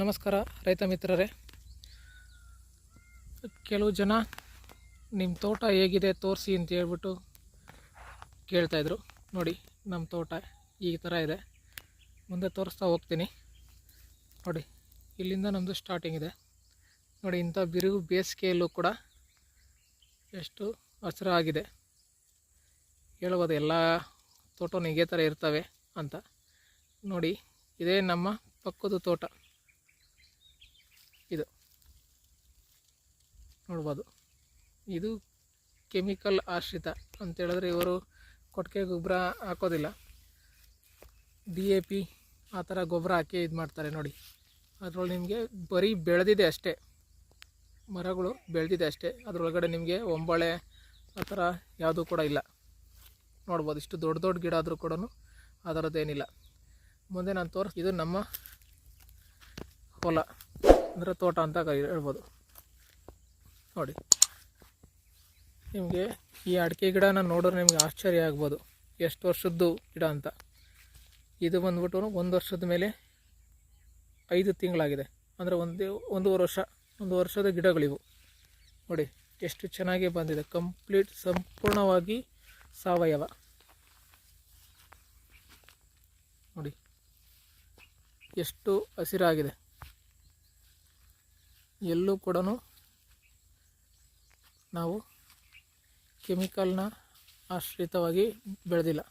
ನಮಸ್ಕಾರ, ರೈತ ಮಿತ್ರರೇ. ಕೆಲವು ಜನ ನಿಮ್ಮ ತೋಟ ಹೇಗಿದೆ ತೋರಿಸಿ ಅಂತ ಹೇಳ್ಬಿಟ್ಟು ಕೇಳ್ತಾಯಿದ್ರು ನೋಡಿ ನಮ್ಮ ತೋಟ ಈ ಥರ ಇದೆ. ಮುಂದೆ ತೋರಿಸ್ತಾ ಹೋಗ್ತೀನಿ. ನೋಡಿ, ಇಲ್ಲಿಂದ ನಮ್ಮದು ಸ್ಟಾರ್ಟಿಂಗ್ ಇದೆ. ನೋಡಿ, ಇಂಥ ಬಿರುಗು ಬೇಸಿಗೆಯಲ್ಲೂ ಕೂಡ ಎಷ್ಟು ಹಸಿರಾಗಿದೆ ಹೇಳ್ಬೋದು, ಎಲ್ಲ ತೋಟನೂ ಇದೇ ಥರ ಇರ್ತವೆ ಅಂತ. ನೋಡಿ, ಇದೇ ನಮ್ಮ ಪಕ್ಕದ ತೋಟ. ನೋಡ್ಬೋದು. ಇದು ಕೆಮಿಕಲ್ ಆಶ್ರಿತ ಅಂತೇಳಿದ್ರೆ ಇವರು ಕೊಟ್ಟಿಗೆ ಗೊಬ್ಬರ ಹಾಕೋದಿಲ್ಲ. ಡಿ ಎ ಪಿ ಆ ಥರ ಗೊಬ್ಬರ ಹಾಕಿ ಇದು ಮಾಡ್ತಾರೆ ನೋಡಿ. ಅದರೊಳಗೆ ನಿಮಗೆ ಬರೀ ಬೆಳೆದಿದೆ ಅಷ್ಟೇ. ಮರಗಳು ಬೆಳೆದಿದೆ ಅಷ್ಟೇ. ಅದರೊಳಗಡೆ ನಿಮಗೆ ಒಂಬಳೆ ಆ ಥರ ಯಾವುದೂ ಕೂಡ ಇಲ್ಲ. ನೋಡ್ಬೋದು, ಇಷ್ಟು ದೊಡ್ಡ ದೊಡ್ಡ ಗಿಡ ಆದರೂ ಕೂಡ ಅದರದ್ದೇನಿಲ್ಲ ಮುಂದೆ ನಾನು ತೋರಿಸ್, ಇದು ನಮ್ಮ ಹೊಲ, ಅಂದರೆ ತೋಟ ಅಂತ ಹೇಳ್ಬೋದು. ನೋಡಿ. ನಿಮಗೆ ಈ ಅಡಿಕೆ ಗಿಡನ ನೋಡಿದ್ರೆ ನಿಮಗೆ ಆಶ್ಚರ್ಯ ಆಗ್ಬೋದು. ಎಷ್ಟು ವರ್ಷದ್ದು ಗಿಡ ಅಂತ. ಇದು ಬಂದ್ಬಿಟ್ಟು ಒಂದು ವರ್ಷದ ಮೇಲೆ ಐದು ತಿಂಗಳಾಗಿದೆ. ಅಂದರೆ ಒಂದು, ಒಂದೂವರೆ ವರ್ಷ, ಒಂದು ವರ್ಷದ ಗಿಡಗಳಿವು. ನೋಡಿ, ಎಷ್ಟು ಚೆನ್ನಾಗಿ ಬಂದಿದೆ. ಕಂಪ್ಲೀಟ್ ಸಂಪೂರ್ಣವಾಗಿ ಸಾವಯವ. ನೋಡಿ, ಎಷ್ಟು ಹಸಿರಾಗಿದೆ. ಎಲ್ಲೂ ಕೂಡ ನಾವು ಕೆಮಿಕಲ್ನ ಆಶ್ರಿತವಾಗಿ ಬೆಳೆದಿಲ್ಲ.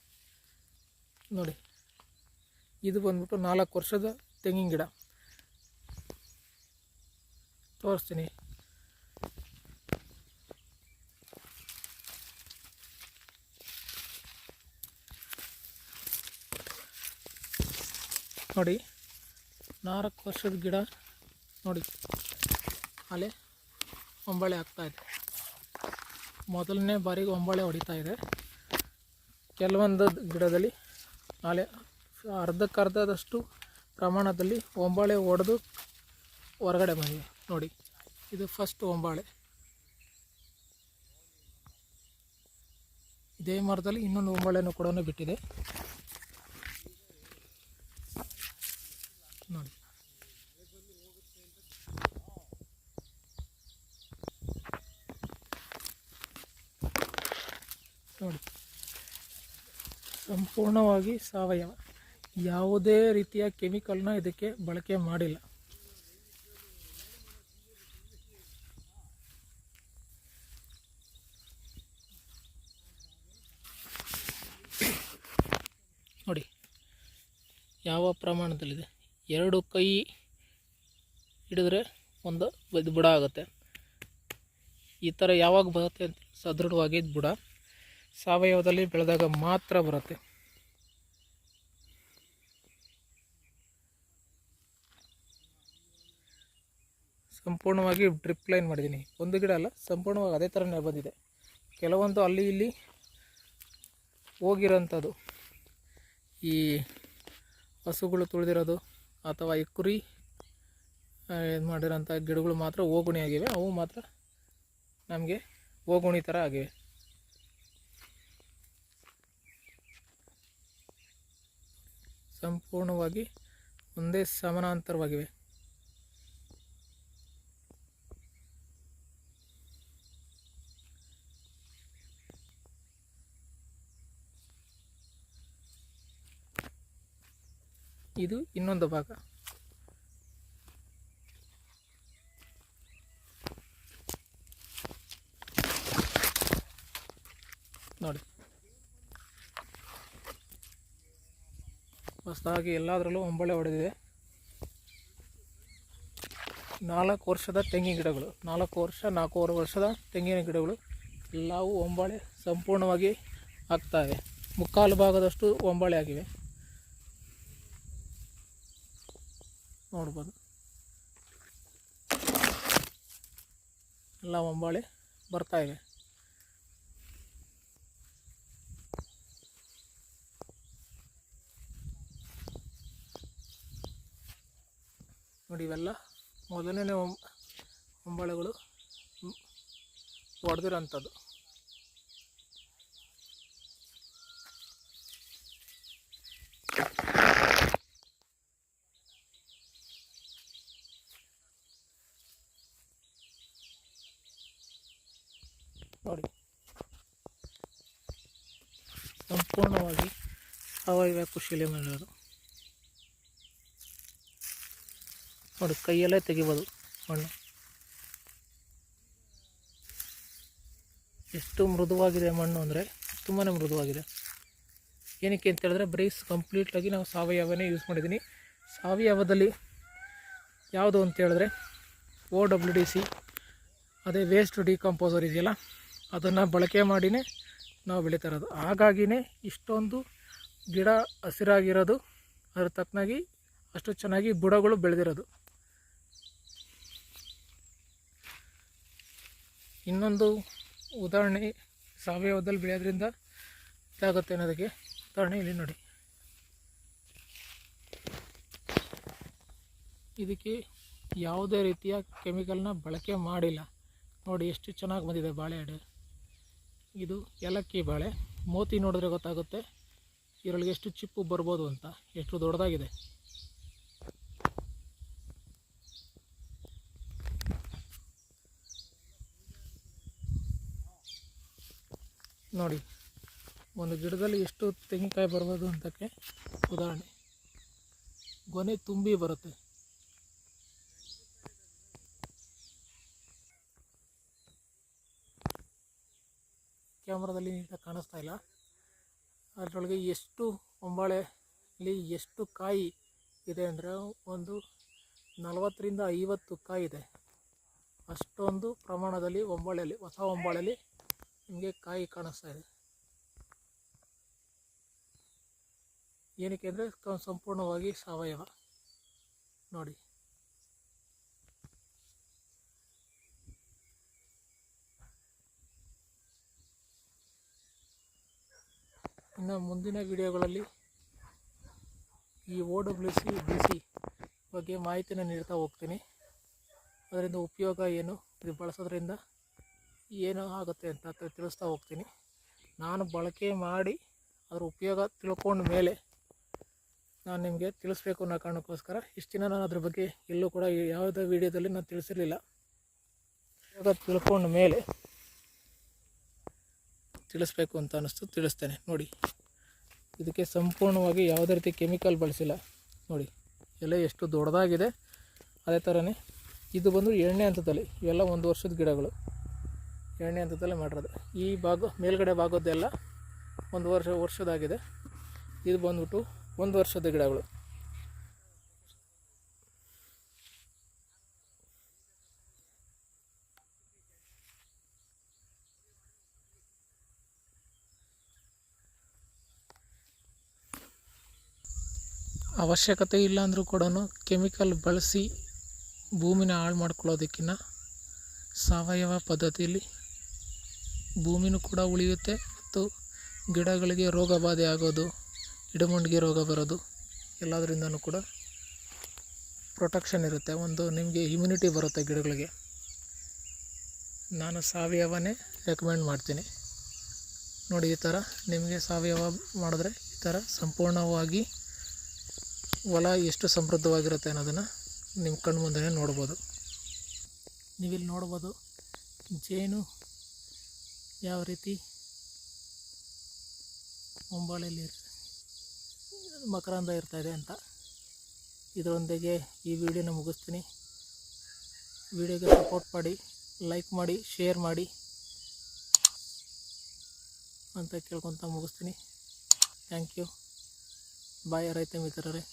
ನೋಡಿ, ಇದು ಬಂದ್ಬಿಟ್ಟು ನಾಲ್ಕು ವರ್ಷದ ತೆಂಗಿನ ಗಿಡ. ತೋರಿಸ್ತೀನಿ. ನೋಡಿ, ನಾಲ್ಕು ವರ್ಷದ ಗಿಡ ನೋಡಿ, ಅಲೆ, ಒಂಬಳೆ ಆಗ್ತಾ ಇದೆ. ಮೊದಲನೇ ಬಾರಿಗೆ ಒಂಬಳೆ ಹೊಡಿತಾ ಇದೆ. ಕೆಲವೊಂದು ಗಿಡದಲ್ಲಿ ನಾಳೆ ಅರ್ಧಕ್ಕರ್ಧದಷ್ಟು ಪ್ರಮಾಣದಲ್ಲಿ ಒಂಬಳೆ ಹೊಡೆದು ಹೊರಗಡೆ ಬಂದಿದೆ ನೋಡಿ, ಇದು ಫಸ್ಟ್ ಒಂಬಾಳೆ. ಇದೇ ಮರದಲ್ಲಿ ಇನ್ನೊಂದು ಒಂಬಳೆನೂ ಕೂಡ ಬಿಟ್ಟಿದೆ ನೋಡಿ ನೋಡಿ ಸಂಪೂರ್ಣವಾಗಿ ಸಾವಯವ. ಯಾವುದೇ ರೀತಿಯ ಕೆಮಿಕಲ್ನ ಇದಕ್ಕೆ ಬಳಕೆ ಮಾಡಿಲ್ಲ. ನೋಡಿ, ಯಾವ ಪ್ರಮಾಣದಲ್ಲಿದೆ? ಎರಡು ಕೈ ಹಿಡಿದ್ರೆ ಒಂದು ಬುಡ ಆಗುತ್ತೆ. ಈ ಥರ ಯಾವಾಗ ಬರುತ್ತೆ ಅಂತ ಸದೃಢವಾಗಿ ಬುಡ. ಸಾವಯವದಲ್ಲಿ ಬೆಳೆದಾಗ ಮಾತ್ರ ಬರುತ್ತೆ. ಸಂಪೂರ್ಣವಾಗಿ ಡ್ರಿಪ್ ಲೈನ್ ಮಾಡಿದ್ದೀನಿ. ಒಂದು ಗಿಡ ಅಲ್ಲ, ಸಂಪೂರ್ಣವಾಗಿ ಅದೇ ಥರನೇ ಬಂದಿದೆ. ಕೆಲವೊಂದು ಅಲ್ಲಿ ಇಲ್ಲಿ ಹೋಗಿರೋಂಥದ್ದು. ಈ ಹಸುಗಳು ತುಳಿದಿರೋದು ಅಥವಾ ಈ ಕುರಿ ಇದು ಮಾಡಿರೋಂಥ ಗಿಡಗಳು ಮಾತ್ರ ಹೋಗುಣಿ ಆಗಿವೆ ಅವು ಮಾತ್ರ ನಮಗೆ ಹೋಗುಣಿ ಥರ ಆಗಿವೆ. ಸಂಪೂರ್ಣವಾಗಿ ಒಂದೇ ಸಮಾನಾಂತರವಾಗಿವೆ. ಇದು ಇನ್ನೊಂದು ಭಾಗ. ನೋಡಿ. ಹೊಸದಾಗಿ ಎಲ್ಲದರಲ್ಲೂ ಹೊಂಬಳೆ ಹೊಡೆದಿದೆ. ನಾಲ್ಕು ವರ್ಷದ ತೆಂಗಿನ ಗಿಡಗಳು, ನಾಲ್ಕು ವರ್ಷ, ನಾಲ್ಕೂವರೆ ವರ್ಷದ ತೆಂಗಿನ ಗಿಡಗಳು ಎಲ್ಲವೂ ಒಂಬಳೆ ಸಂಪೂರ್ಣವಾಗಿ ಆಗ್ತಾಯಿವೆ ಮುಕ್ಕಾಲು ಭಾಗದಷ್ಟು ಒಂಬಳೆ ಆಗಿವೆ. ನೋಡ್ಬೋದು. ಎಲ್ಲ ಒಂಬಾಳೆ ಬರ್ತಾ ನೋಡಿ ಇವೆಲ್ಲ. ಮೊದಲನೇ ಹೊಂಬಳೆಗಳು ಹೊಡೆದಿರೋಂಥದ್ದು ನೋಡಿ. ಸಂಪೂರ್ಣವಾಗಿ ಅವಾಗ ಖುಷಿಯಲ್ಲಿ ಮಾಡಿರೋದು ನೋಡಿ, ಕೈಯಲ್ಲೇ ತೆಗಿಬೋದು ಮಣ್ಣು. ಎಷ್ಟು ಮೃದುವಾಗಿದೆ ಮಣ್ಣು ಅಂದರೆ ತುಂಬಾ ಮೃದುವಾಗಿದೆ. ಏನಕ್ಕೆ ಅಂತ ಹೇಳಿದ್ರೆ, ಬರೀ ಕಂಪ್ಲೀಟಾಗಿ ನಾವು ಸಾವಯವನೇ ಯೂಸ್ ಮಾಡಿದ್ದೀನಿ ಸಾವಯವದಲ್ಲಿ ಯಾವುದು ಅಂತ ಹೇಳಿದ್ರೆ ಓ ಡಬ್ಲ್ಯೂ ಡಿ ಸಿ ಅದೇ ವೇಸ್ಟ್ ಡಿಕಂಪೋಸರ್ ಇದೆಯಲ್ಲ, ಅದನ್ನು ಬಳಕೆ ಮಾಡಿನೇ ನಾವು ಬೆಳೀತಾ ಇರೋದು. ಹಾಗಾಗಿನೇ ಇಷ್ಟೊಂದು ಗಿಡ ಹಸಿರಾಗಿರೋದು, ಅದ್ರ ತಕ್ಕನಾಗಿ ಅಷ್ಟು ಚೆನ್ನಾಗಿ ಬುಡಗಳು ಬೆಳೆದಿರೋದು. ಇನ್ನೊಂದು ಉದಾಹರಣೆ ಸಾವಯವದಲ್ಲಿ ಬೆಳೆಯೋದ್ರಿಂದ ಇದಾಗುತ್ತೆ ಅನ್ನೋದಕ್ಕೆ ಉದಾಹರಣೆ ಇಲ್ಲಿ ನೋಡಿ. ಇದಕ್ಕೆ ಯಾವುದೇ ರೀತಿಯ ಕೆಮಿಕಲ್ನ ಬಳಕೆ ಮಾಡಿಲ್ಲ. ನೋಡಿ ಎಷ್ಟು ಚೆನ್ನಾಗಿ ಬಂದಿದೆ ಬಾಳೆಹಣ್ಣು ಇದು ಏಲಕ್ಕಿ ಬಾಳೆ. ಮೋತಿ ನೋಡಿದ್ರೆ ಗೊತ್ತಾಗುತ್ತೆ, ಇದರೊಳಗೆ ಎಷ್ಟು ಚಿಪ್ಪು ಬರ್ಬೋದು ಅಂತ, ಎಷ್ಟು ದೊಡ್ಡದಾಗಿದೆ. ನೋಡಿ, ಒಂದು ಗಿಡದಲ್ಲಿ ಎಷ್ಟು ತೆಂಗಿನಕಾಯಿ ಬರ್ಬೋದು ಅಂತಕ್ಕೆ ಉದಾಹರಣೆ. ಗೊನೆ ತುಂಬಿ ಬರುತ್ತೆ. ಕ್ಯಾಮ್ರಾದಲ್ಲಿ ನೀಟಾಗಿ ಕಾಣಿಸ್ತಾ ಇಲ್ಲ. ಅದರೊಳಗೆ ಎಷ್ಟು ಹೊಂಬಾಳೆಲಿ ಎಷ್ಟು ಕಾಯಿ ಇದೆ ಅಂದರೆ ಒಂದು ನಲವತ್ತರಿಂದ ಐವತ್ತು ಕಾಯಿ ಇದೆ. ಅಷ್ಟೊಂದು ಪ್ರಮಾಣದಲ್ಲಿ ಒಂಬಾಳೆಯಲ್ಲಿ ಹೊಸ ಹೊಂಬಾಳೆಯಲ್ಲಿ ನಿಮಗೆ ಕಾಯಿ ಕಾಣಿಸ್ತಾ ಇದೆ. ಏನಕ್ಕೆ ಅಂದರೆ ಸಂಪೂರ್ಣವಾಗಿ ಸಾವಯವ. ನೋಡಿ. ಇನ್ನು ಮುಂದಿನ ವಿಡಿಯೋಗಳಲ್ಲಿ ಈ O W C D C ಬಗ್ಗೆ ಮಾಹಿತಿನ ನೀಡ್ತಾ ಹೋಗ್ತೀನಿ. ಅದರಿಂದ ಉಪಯೋಗ ಏನು? ಇದು ಬಳಸೋದ್ರಿಂದ ಏನು ಆಗುತ್ತೆ ಅಂತ ತಿಳಿಸ್ತಾ ಹೋಗ್ತೀನಿ. ನಾನು ಬಳಕೆ ಮಾಡಿ ಅದರ ಉಪಯೋಗ ತಿಳ್ಕೊಂಡ ಮೇಲೆ ನಾನು ನಿಮಗೆ ತಿಳಿಸ್ಬೇಕು ಅನ್ನೋ ಕಾರಣಕ್ಕೋಸ್ಕರ ಇಷ್ಟು ದಿನ ನಾನು ಅದ್ರ ಬಗ್ಗೆ ಎಲ್ಲೂ ಕೂಡ ಯಾವುದೇ ವಿಡಿಯೋದಲ್ಲಿ ನಾನು ತಿಳಿಸಿರಲಿಲ್ಲ. ಉಪಯೋಗ ತಿಳ್ಕೊಂಡ ಮೇಲೆ ತಿಳಿಸ್ಬೇಕು ಅಂತ ಅನ್ನಿಸ್ತು, ತಿಳಿಸ್ತೇನೆ. ನೋಡಿ. ಇದಕ್ಕೆ ಸಂಪೂರ್ಣವಾಗಿ ಯಾವುದೇ ರೀತಿ ಕೆಮಿಕಲ್ ಬಳಸಿಲ್ಲ. ನೋಡಿ. ಎಲೆ ಎಷ್ಟು ದೊಡ್ಡದಾಗಿದೆ. ಅದೇ ಥರನೇ ಇದು ಬಂದು ಎಣ್ಣೆ ಹಂತದಲ್ಲಿ ಇವೆಲ್ಲ ಒಂದು ವರ್ಷದ ಗಿಡಗಳು. ಎಣ್ಣೆ ಹಂತದಲ್ಲೇ ಮಾಡಿರೋದು. ಈ ಭಾಗ ಮೇಲ್ಗಡೆ ಭಾಗದ್ದೆಲ್ಲ ಒಂದು ವರ್ಷ, ವರ್ಷದಾಗಿದೆ. ಇದು ಬಂದ್ಬಿಟ್ಟು ಒಂದು ವರ್ಷದ ಗಿಡಗಳು. ಅವಶ್ಯಕತೆ ಇಲ್ಲ ಅಂದರೂ ಕೂಡ ಕೆಮಿಕಲ್ ಬಳಸಿ ಭೂಮಿನ ಹಾಳು ಮಾಡ್ಕೊಳ್ಳೋದಕ್ಕಿಂತ ಸಾವಯವ ಪದ್ಧತಿಯಲ್ಲಿ ಭೂಮಿನೂ ಕೂಡ ಉಳಿಯುತ್ತೆ ಮತ್ತು ಗಿಡಗಳಿಗೆ ರೋಗ ಬಾಧೆ ಆಗೋದು ಗಿಡಮುಂಡಿಗೆ ರೋಗ ಬರೋದು ಎಲ್ಲದರಿಂದನೂ ಕೂಡ ಪ್ರೊಟೆಕ್ಷನ್ ಇರುತ್ತೆ. ಒಂದು ನಿಮಗೆ ಇಮ್ಯುನಿಟಿ ಬರುತ್ತೆ ಗಿಡಗಳಿಗೆ. ನಾನು ಸಾವಯವನೇ ರೆಕಮೆಂಡ್ ಮಾಡ್ತೀನಿ. ನೋಡಿ, ಈ ಥರ ನಿಮಗೆ ಸಾವಯವ ಮಾಡಿದ್ರೆ ಈ ಥರ ಸಂಪೂರ್ಣವಾಗಿ ಹೊಲ ಎಷ್ಟು ಸಮೃದ್ಧವಾಗಿರುತ್ತೆ ಅನ್ನೋದನ್ನು ನಿಮ್ಮ ಕಣ್ಮುಂದೆ ನೋಡ್ಬೋದು. ನೀವಿಲ್ಲಿ ನೋಡ್ಬೋದು, ಜೇನು ಯಾವ ರೀತಿ? ಮುಂಬಾಳೆಯಲ್ಲಿ ಮಕರಂದ ಇರ್ತಾಯಿದೆ ಅಂತ. ಇದರೊಂದಿಗೆ ಈ ವಿಡಿಯೋನ ಮುಗಿಸ್ತೀನಿ. ವಿಡಿಯೋಗೆ ಸಪೋರ್ಟ್ ಮಾಡಿ ಲೈಕ್ ಮಾಡಿ ಶೇರ್ ಮಾಡಿ ಅಂತ ಕೇಳ್ಕೊತ ಮುಗಿಸ್ತೀನಿ. ಥ್ಯಾಂಕ್ ಯು ಬಾಯ್ ರೈತ ಮಿತ್ರರೇ.